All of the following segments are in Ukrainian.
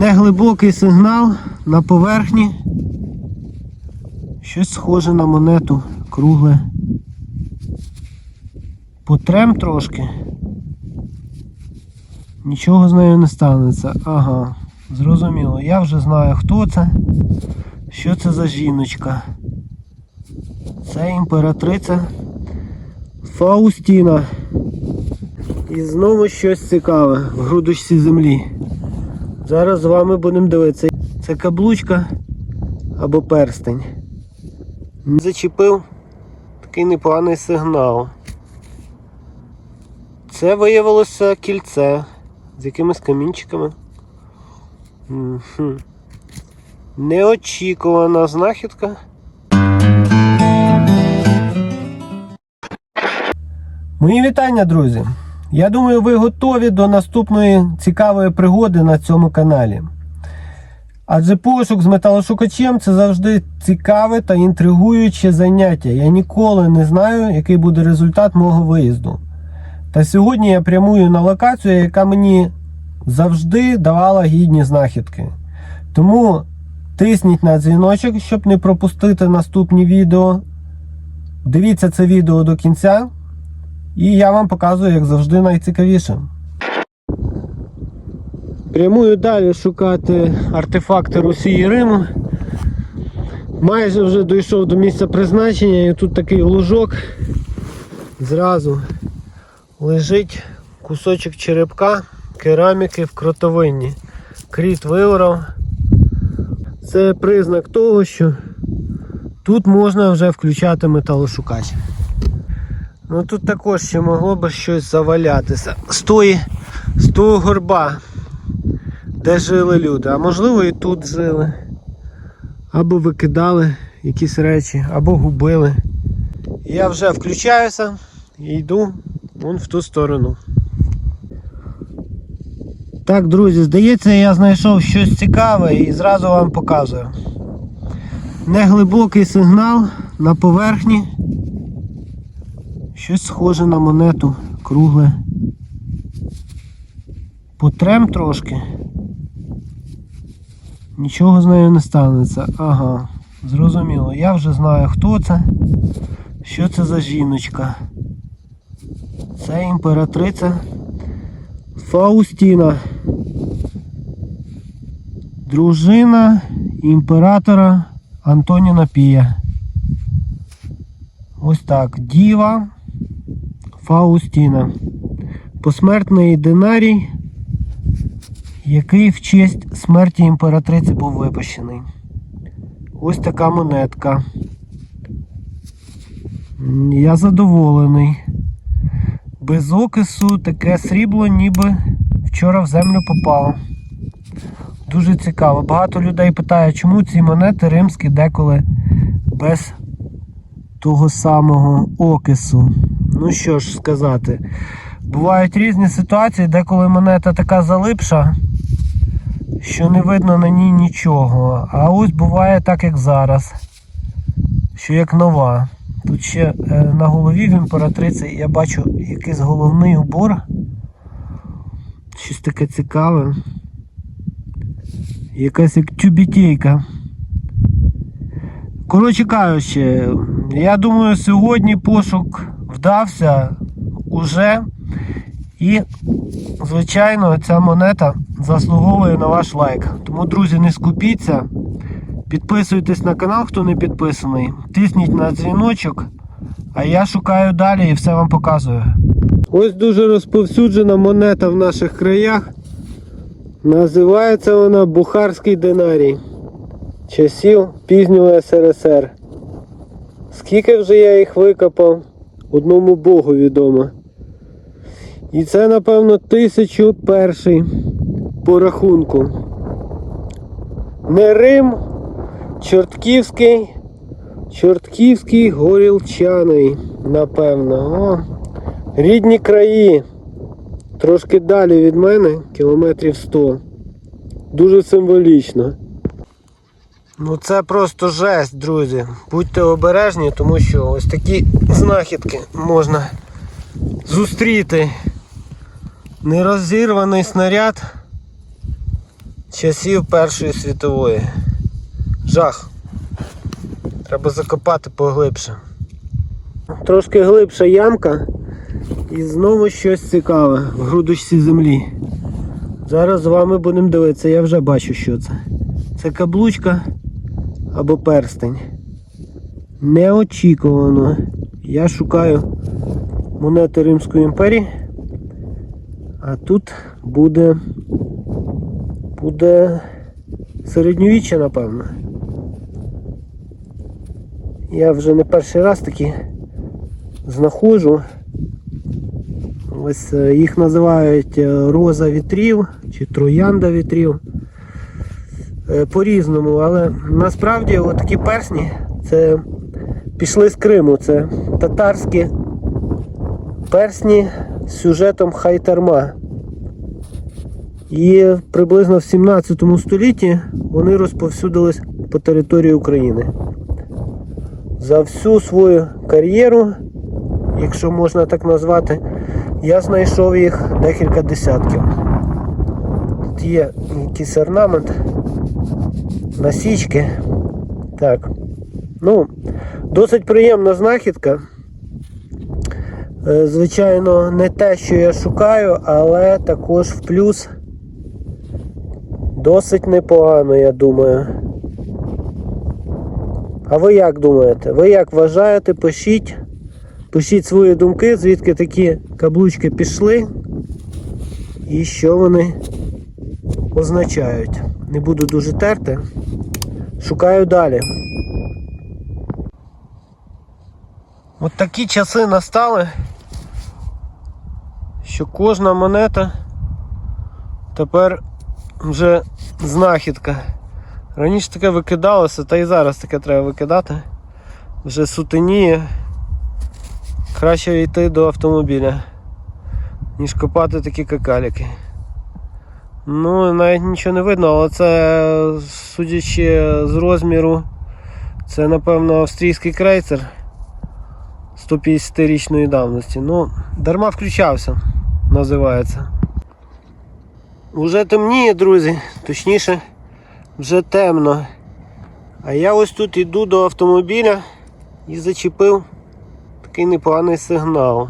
Неглибокий сигнал на поверхні. Щось схоже на монету кругле. Потрем трошки. Нічого з нею не станеться. Ага, зрозуміло. Я вже знаю, хто це. Що це за жіночка? Це імператриця Фаустіна. І знову щось цікаве в грудочці землі. Зараз з вами будемо дивитися. Це каблучка або перстень. Зачепив такий непоганий сигнал. Це виявилося кільце з якимись камінчиками. Неочікувана знахідка. Мої вітання, друзі! Я думаю, ви готові до наступної цікавої пригоди на цьому каналі. Адже пошук з металошукачем це завжди цікаве та інтригуюче заняття. Я ніколи не знаю, який буде результат мого виїзду. Та сьогодні я прямую на локацію, яка мені завжди давала гідні знахідки. Тому тисніть на дзвіночок, щоб не пропустити наступні відео. Дивіться це відео до кінця. І я вам показую, як завжди, найцікавіше. Прямую далі шукати артефакти Росії і Риму. Майже вже дійшов до місця призначення і тут такий лужок. Зразу лежить кусочок черепка кераміки в кротовинні. Кріт виворав. Це признак того, що тут можна вже включати металошукач. Ну тут також ще могло би щось завалятися. З тої, з того горба, де жили люди. А можливо і тут жили. Або викидали якісь речі, або губили. Я вже включаюся і йду вон в ту сторону. Так, друзі, здається, я знайшов щось цікаве і зразу вам показую. Неглибокий сигнал на поверхні. Щось схоже на монету кругле. Потрем трошки. Нічого з нею не станеться. Ага, зрозуміло. Я вже знаю, хто це. Що це за жіночка. Це імператриця Фаустіна. Дружина імператора Антоніна Пія. Ось так. Діва Фаустіна. Посмертний динарій, який в честь смерті імператриці був випущений. Ось така монетка. Я задоволений. Без окису таке срібло, ніби вчора в землю попало. Дуже цікаво. Багато людей питає, чому ці монети римські деколи без того самого окису. Ну що ж сказати, бувають різні ситуації, деколи монета така залипша, що не видно на ній нічого. А ось буває так, як зараз, що як нова. Тут ще е, на голові в імператриці я бачу якийсь головний убор. Щось таке цікаве. Якась як тюбітейка. Коротше кажучи, я думаю, сьогодні пошук вдався уже. І, звичайно, ця монета заслуговує на ваш лайк. Тому, друзі, не скупіться. Підписуйтесь на канал, хто не підписаний. Тисніть на дзвіночок, а я шукаю далі і все вам показую. Ось дуже розповсюджена монета в наших краях. Називається вона Бухарський динарій часів пізнього СРСР. Скільки вже я їх викопав, одному Богу відомо. І це, напевно, 1001 по рахунку. Не Рим, Чортківський, Чортківський горілчаний, напевно. О, рідні краї. Трошки далі від мене, кілометрів 100. Дуже символічно. Ну це просто жесть, друзі. Будьте обережні, тому що ось такі знахідки можна зустріти. Нерозірваний снаряд часів Першої світової. Жах. Треба закопати поглибше. Трошки глибша ямка і знову щось цікаве в грудочці землі. Зараз з вами будемо дивитися, я вже бачу, що це. Це каблучка або перстень. Неочікувано. Я шукаю монети Римської імперії. А тут буде. буде середньовіччя, напевно. Я вже не перший раз такі знаходжу. Ось е, їх називають е, роза вітрів чи троянда вітрів. Е, По-різному, але насправді такі персні це пішли з Криму. Це татарські персні з сюжетом Хайтарма. І приблизно в 17 столітті вони розповсюдились по території України. За всю свою кар'єру, якщо можна так назвати, я знайшов їх декілька десятків. Тут є якийсь орнамент, насічки. Так. Ну, досить приємна знахідка. Е, Звичайно, не те, що я шукаю, але також в плюс досить непогано, я думаю. А ви як думаєте? Ви як вважаєте? Пишіть. Пишіть свої думки, звідки такі каблучки пішли і що вони означають. Не буду дуже терти. Шукаю далі. От такі часи настали, що кожна монета тепер вже знахідка. Раніше таке викидалося, та і зараз таке треба викидати. Вже сутеніє. Краще йти до автомобіля, ніж копати такі какаліки. Ну, навіть нічого не видно, але це, судячи з розміру, це напевно австрійський крейцер 150-річної давності. Ну, дарма включався, називається. Уже темніє, друзі, точніше, вже темно. А я ось тут йду до автомобіля і зачепив такий непоганий сигнал.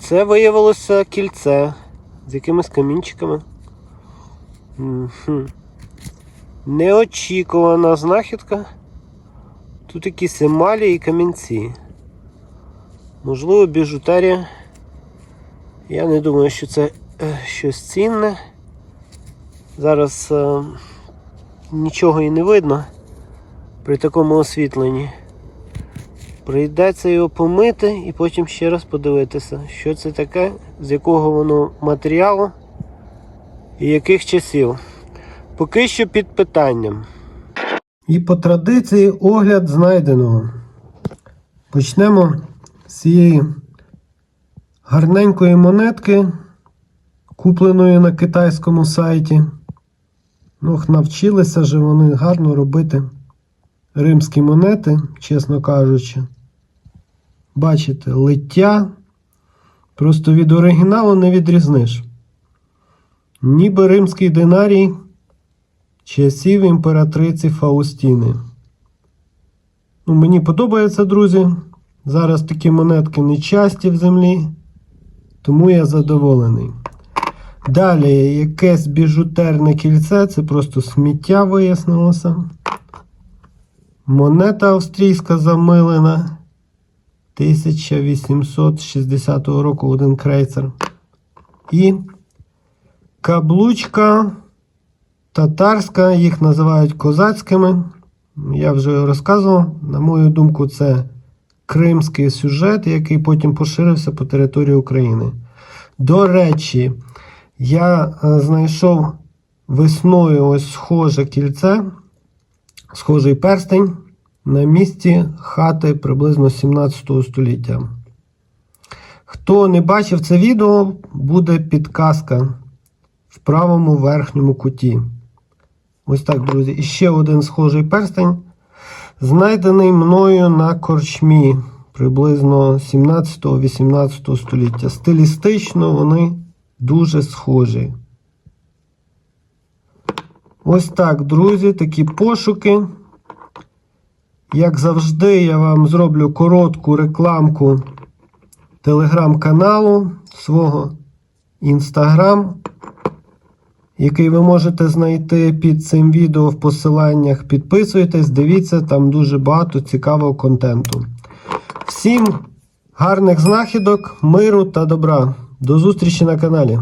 Це виявилося кільце з якимись камінчиками. Неочікувана знахідка. Тут якісь емалі і камінці. Можливо, біжутерія. Я не думаю, що це е, щось цінне. Зараз е, нічого і не видно при такому освітленні. Прийдеться його помити і потім ще раз подивитися, що це таке, з якого воно матеріалу і яких часів. Поки що під питанням. І по традиції огляд знайденого. Почнемо з цієї гарненької монетки, купленої на китайському сайті. Ну, навчилися же вони гарно робити римські монети, чесно кажучи. Бачите, лиття. Просто від оригіналу не відрізниш. Ніби римський динарій часів імператриці Фаустіни. Ну, мені подобається, друзі. Зараз такі монетки не часті в землі, тому я задоволений. Далі якесь біжутерне кільце, це просто сміття вияснилося. Монета австрійська замилена 1860 року один крейцер. І каблучка татарська, їх називають козацькими. Я вже розказував. На мою думку, це кримський сюжет, який потім поширився по території України. До речі, я е, знайшов весною ось схоже кільце, схожий перстень на місці хати приблизно 17 століття. Хто не бачив це відео, буде підказка в правому верхньому куті. Ось так, друзі. І ще один схожий перстень, знайдений мною на корчмі приблизно 17-18 століття. Стилістично вони дуже схожі. Ось так, друзі, такі пошуки. Як завжди, я вам зроблю коротку рекламку телеграм-каналу свого інстаграм, який ви можете знайти під цим відео в посиланнях. Підписуйтесь, дивіться, там дуже багато цікавого контенту. Всім гарних знахідок, миру та добра. До зустрічі на каналі.